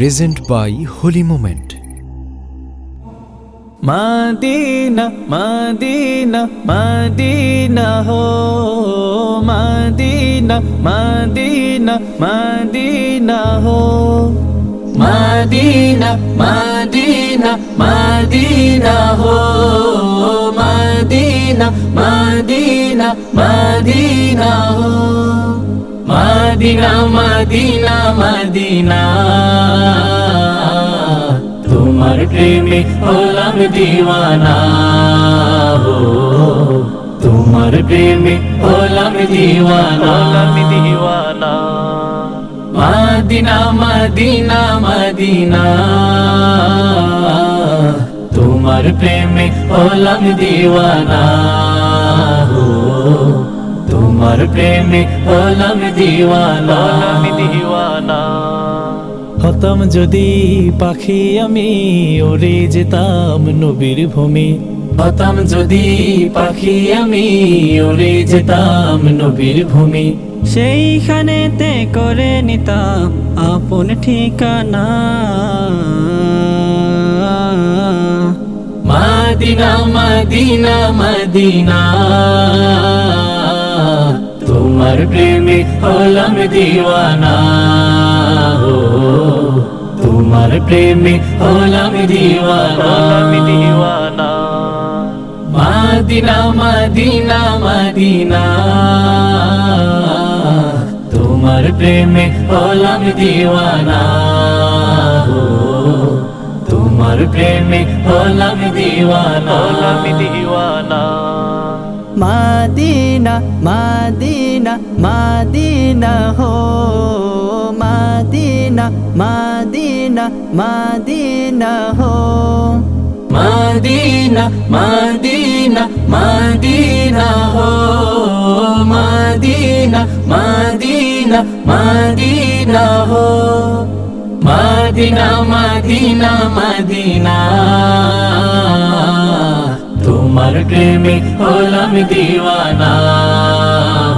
Present by holy moment Madina Madina Madina হো মাদিনা মাদিনা মাদিনা হো মাদিনা মাদিনা মাদিনা হো মাদিনা মাদিনা মাদিনা হো মাদিনা মাদিনা মাদিনা। তোমার প্রেমে হলাম দিওয়ানা হো। তোমার প্রেমে হলাম দিওয়ানা। দিওয়ানা মাদিনা মাদিনা মাদিনা। তোমার প্রেমে হলাম দিওয়ানা তোমার প্রেমে হলাম দিওয়ানা। দিওয়ানা। হতাম যদি পাখি আমি ওরে যেতাম নবীর ভূমি। হতাম যদি পাখি আমি ওরে যেতাম নবীর ভূমি। সেইখানেতে করে নিতাম আপন ঠিকানা। মাদিনা মাদিনা মাদিনা। তোমার প্রেমে হলাম দিওয়ানা হো তোমার প্রেমে হলাম দিওয়ানা হলাম দিওয়ানা মাদিনা মাদিনা মাদিনা তোমার প্রেমে হলাম দিওয়ানা হো তোমার প্রেমে হলাম দিওয়ানা হলাম দিওয়ানা মাদিনা মাদিনা মাদিনা হো। মাদিনা মাদিনা মাদিনা হো। মাদিনা মাদিনা মাদিনা হো। মাদিনা মাদিনা মাদিনা হো। মাদিনা মাদিনা মাদিনা। তোমার প্রেমে হলাম দিওয়ানা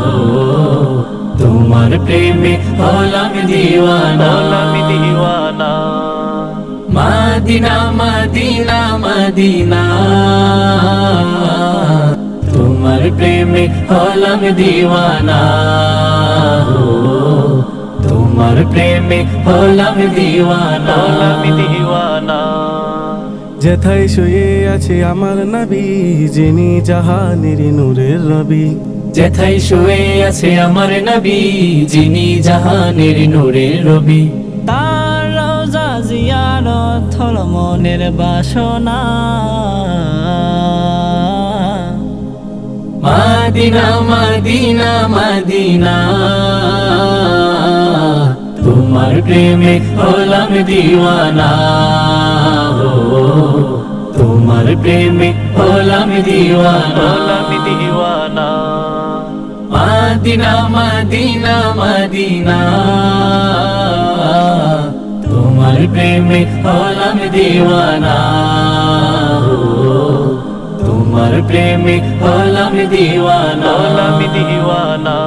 হো তোমার প্রেমে হলাম দিওয়ানা হলাম দিওয়ানা মাদিনা মাদিনা মাদিনা তোমার প্রেমে হলাম দিওয়ানা হো তোমার প্রেমে হলাম দিওয়ানা হলাম দিওয়ানা যেথায় শুয়ে আছে আমার নবী যিনি জাহানের নূরের রবি। যেথায় শুয়ে আছে আমার নবী যিনি জাহানের নূরের রবি। তার রওজা জিয়ারত হল মনের বাসনা। মাদিনা মাদিনা মাদিনা। তোমার প্রেমে হলাম দিওয়ানা। প্রেমে হলাম দিওয়ানা দিওয়ানা মাদিনা মাদিনা মাদিনা তোমার প্রেমে হলাম দিওয়ানা তোমার প্রেমে হলাম দিওয়ানা হলাম দিওয়ানা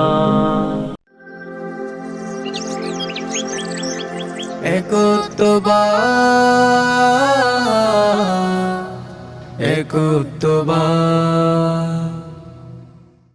একত্ববাদ একত্ববাদ